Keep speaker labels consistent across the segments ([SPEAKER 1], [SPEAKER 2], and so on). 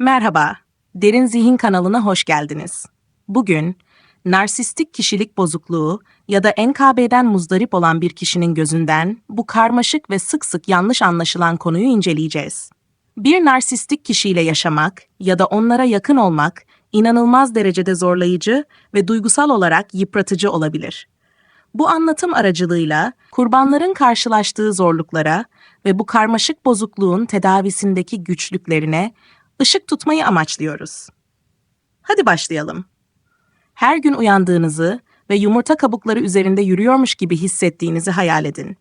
[SPEAKER 1] Merhaba, Derin Zihin kanalına hoş geldiniz. Bugün, narsistik kişilik bozukluğu ya da NKB'den muzdarip olan bir kişinin gözünden bu karmaşık ve sık sık yanlış anlaşılan konuyu inceleyeceğiz. Bir narsistik kişiyle yaşamak ya da onlara yakın olmak inanılmaz derecede zorlayıcı ve duygusal olarak yıpratıcı olabilir. Bu anlatım aracılığıyla kurbanların karşılaştığı zorluklara ve bu karmaşık bozukluğun tedavisindeki güçlüklerine ışık tutmayı amaçlıyoruz. Hadi başlayalım. Her gün uyandığınızı ve yumurta kabukları üzerinde yürüyormuş gibi hissettiğinizi hayal edin.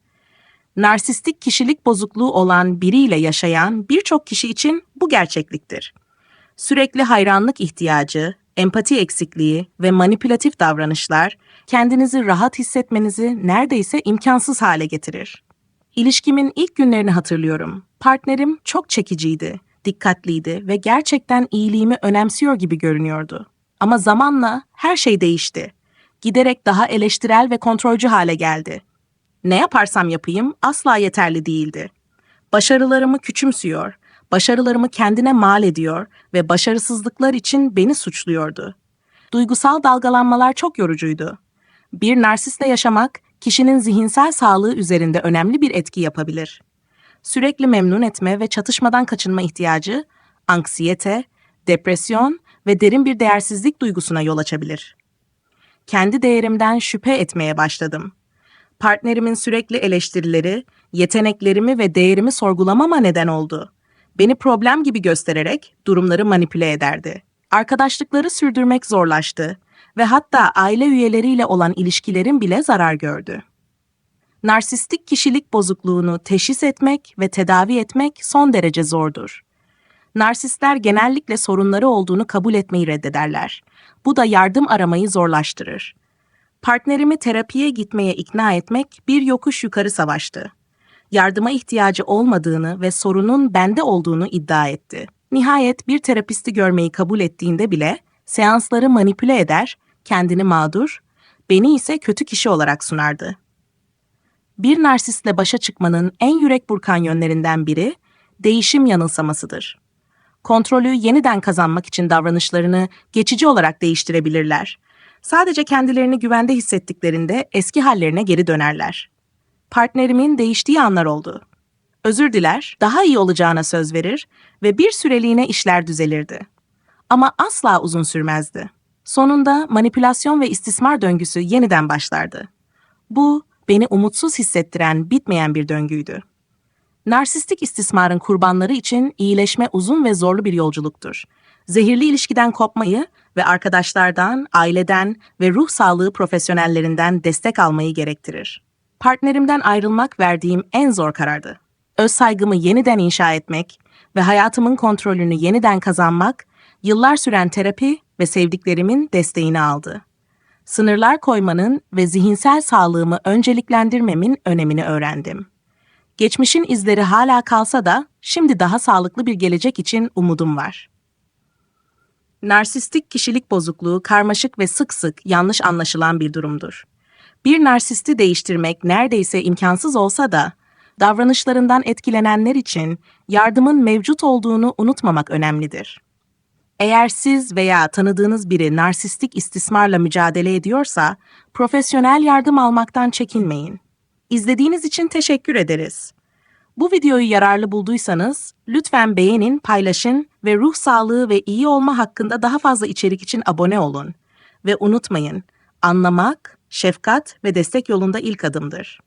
[SPEAKER 1] Narsistik kişilik bozukluğu olan biriyle yaşayan birçok kişi için bu gerçekliktir. Sürekli hayranlık ihtiyacı, empati eksikliği ve manipülatif davranışlar kendinizi rahat hissetmenizi neredeyse imkansız hale getirir. İlişkimin ilk günlerini hatırlıyorum. Partnerim çok çekiciydi, dikkatliydi ve gerçekten iyiliğimi önemsiyor gibi görünüyordu. Ama zamanla her şey değişti. Giderek daha eleştirel ve kontrolcü hale geldi. Ne yaparsam yapayım asla yeterli değildi. Başarılarımı küçümsüyor, başarılarımı kendine mal ediyor ve başarısızlıklar için beni suçluyordu. Duygusal dalgalanmalar çok yorucuydu. Bir narsistle yaşamak, kişinin zihinsel sağlığı üzerinde önemli bir etki yapabilir. Sürekli memnun etme ve çatışmadan kaçınma ihtiyacı, anksiyete, depresyon ve derin bir değersizlik duygusuna yol açabilir. Kendi değerimden şüphe etmeye başladım. Partnerimin sürekli eleştirileri, yeteneklerimi ve değerimi sorgulamama neden oldu. Beni problem gibi göstererek durumları manipüle ederdi. Arkadaşlıkları sürdürmek zorlaştı ve hatta aile üyeleriyle olan ilişkilerim bile zarar gördü. Narsistik kişilik bozukluğunu teşhis etmek ve tedavi etmek son derece zordur. Narsistler genellikle sorunları olduğunu kabul etmeyi reddederler. Bu da yardım aramayı zorlaştırır. Partnerimi terapiye gitmeye ikna etmek bir yokuş yukarı savaştı. Yardıma ihtiyacı olmadığını ve sorunun bende olduğunu iddia etti. Nihayet bir terapisti görmeyi kabul ettiğinde bile seansları manipüle eder, kendini mağdur, beni ise kötü kişi olarak sunardı. Bir narsistle başa çıkmanın en yürek burkan yönlerinden biri değişim yanılsamasıdır. Kontrolü yeniden kazanmak için davranışlarını geçici olarak değiştirebilirler. Sadece kendilerini güvende hissettiklerinde eski hallerine geri dönerler. Partnerimin değiştiği anlar oldu. Özür diler, daha iyi olacağına söz verir ve bir süreliğine işler düzelirdi. Ama asla uzun sürmezdi. Sonunda manipülasyon ve istismar döngüsü yeniden başlardı. Bu, beni umutsuz hissettiren bitmeyen bir döngüydü. Narsistik istismarın kurbanları için iyileşme uzun ve zorlu bir yolculuktur. Zehirli ilişkiden kopmayı ve arkadaşlardan, aileden ve ruh sağlığı profesyonellerinden destek almayı gerektirir. Partnerimden ayrılmak verdiğim en zor karardı. Öz saygımı yeniden inşa etmek ve hayatımın kontrolünü yeniden kazanmak, yıllar süren terapi ve sevdiklerimin desteğini aldı. Sınırlar koymanın ve zihinsel sağlığımı önceliklendirmemin önemini öğrendim. Geçmişin izleri hala kalsa da şimdi daha sağlıklı bir gelecek için umudum var. Narsistik kişilik bozukluğu karmaşık ve sık sık yanlış anlaşılan bir durumdur. Bir narsisti değiştirmek neredeyse imkansız olsa da davranışlarından etkilenenler için yardımın mevcut olduğunu unutmamak önemlidir. Eğer siz veya tanıdığınız biri narsistik istismarla mücadele ediyorsa, profesyonel yardım almaktan çekinmeyin. İzlediğiniz için teşekkür ederiz. Bu videoyu yararlı bulduysanız lütfen beğenin, paylaşın ve ruh sağlığı ve iyi olma hakkında daha fazla içerik için abone olun. Ve unutmayın, anlamak, şefkat ve destek yolunda ilk adımdır.